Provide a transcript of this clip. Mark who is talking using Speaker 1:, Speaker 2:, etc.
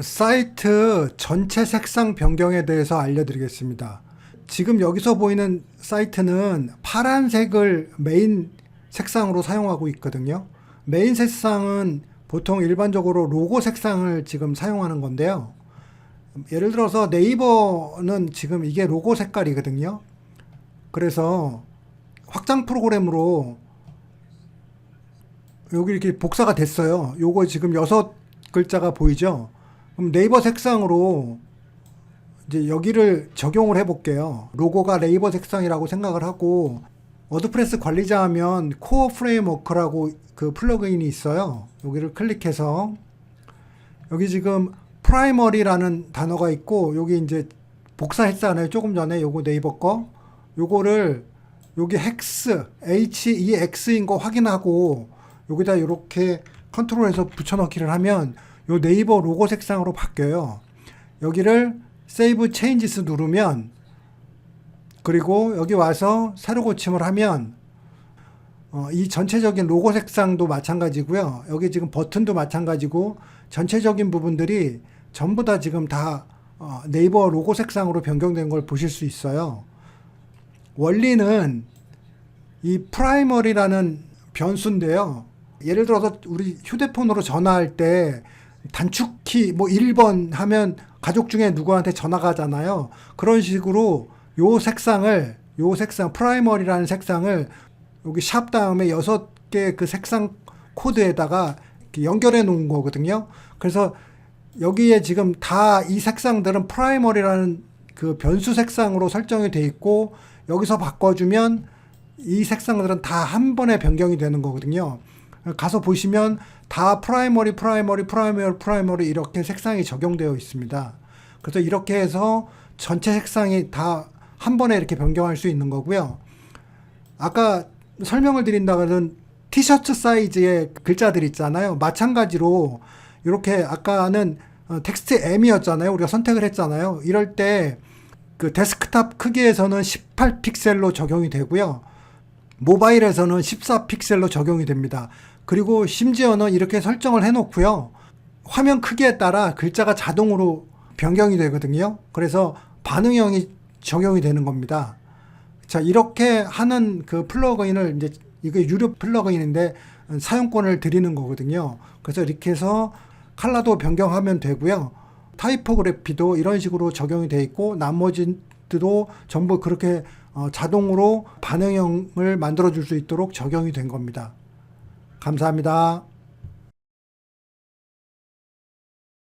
Speaker 1: 사이트 전체 색상 변경에 대해서 알려드리겠습니다. 지금 여기서 보이는 사이트는 파란색을 메인 색상으로 사용하고 있거든요. 메인 색상은 보통 일반적으로 로고 색상을 지금 사용하는 건데요. 예를 들어서 네이버는 지금 이게 로고 색깔이거든요. 그래서 확장 프로그램으로 여기 이렇게 복사가 됐어요. 요거 지금 여섯 글자가 보이죠? 그럼 네이버 색상으로 이제 여기를 적용을 해볼게요. 로고가 네이버 색상이라고 생각을 하고 워드프레스 관리자 하면 코어 프레임워크라고 그 플러그인이 있어요. 여기를 클릭해서 여기 지금 프라이머리라는 단어가 있고 여기 이제 복사했잖아요. 조금 전에 요거 네이버 거 요거를 여기 헥스 HEX인 거 확인하고 여기다 이렇게 컨트롤해서 붙여넣기를 하면 요 네이버 로고 색상으로 바뀌어요. 여기를 세이브 체인지스 누르면 그리고 여기 와서 새로 고침을 하면 어, 이 전체적인 로고 색상도 마찬가지고요. 여기 지금 버튼도 마찬가지고 전체적인 부분들이 전부 다 지금 다 어, 네이버 로고 색상으로 변경된 걸 보실 수 있어요. 원리는 이 프라이머리라는 변수인데요. 예를 들어서 우리 휴대폰으로 전화할 때 단축키 뭐 1번 하면 가족 중에 누구한테 전화가 가잖아요. 그런 식으로 요 색상을 요 색상 프라이머리라는 색상을 여기 샵 다음에 여섯 개 그 색상 코드에다가 연결해 놓은 거거든요. 그래서 여기에 지금 다 이 색상들은 프라이머리라는 그 변수 색상으로 설정이 돼 있고 여기서 바꿔주면 이 색상들은 다 한 번에 변경이 되는 거거든요. 가서 보시면 다 프라이머리, 프라이머리, 프라이머리, 프라이머리 이렇게 색상이 적용되어 있습니다. 그래서 이렇게 해서 전체 색상이 다 한 번에 이렇게 변경할 수 있는 거고요. 아까 설명을 드린다고는 티셔츠 사이즈의 글자들 있잖아요. 마찬가지로 이렇게 아까는 어, 텍스트 M이었잖아요. 우리가 선택을 했잖아요. 이럴 때 그 데스크탑 크기에서는 18픽셀로 적용이 되고요. 모바일에서는 14픽셀로 적용이 됩니다. 그리고 심지어는 이렇게 설정을 해놓고요. 화면 크기에 따라 글자가 자동으로 변경이 되거든요. 그래서 반응형이 적용이 되는 겁니다. 자, 이렇게 하는 그 플러그인을 이제 이게 유료 플러그인인데 사용권을 드리는 거거든요. 그래서 이렇게 해서 컬러도 변경하면 되고요. 타이포그래피도 이런 식으로 적용이 돼 있고 나머지도 전부 그렇게 어, 자동으로 반응형을 만들어 줄 수 있도록 적용이 된 겁니다. 감사합니다.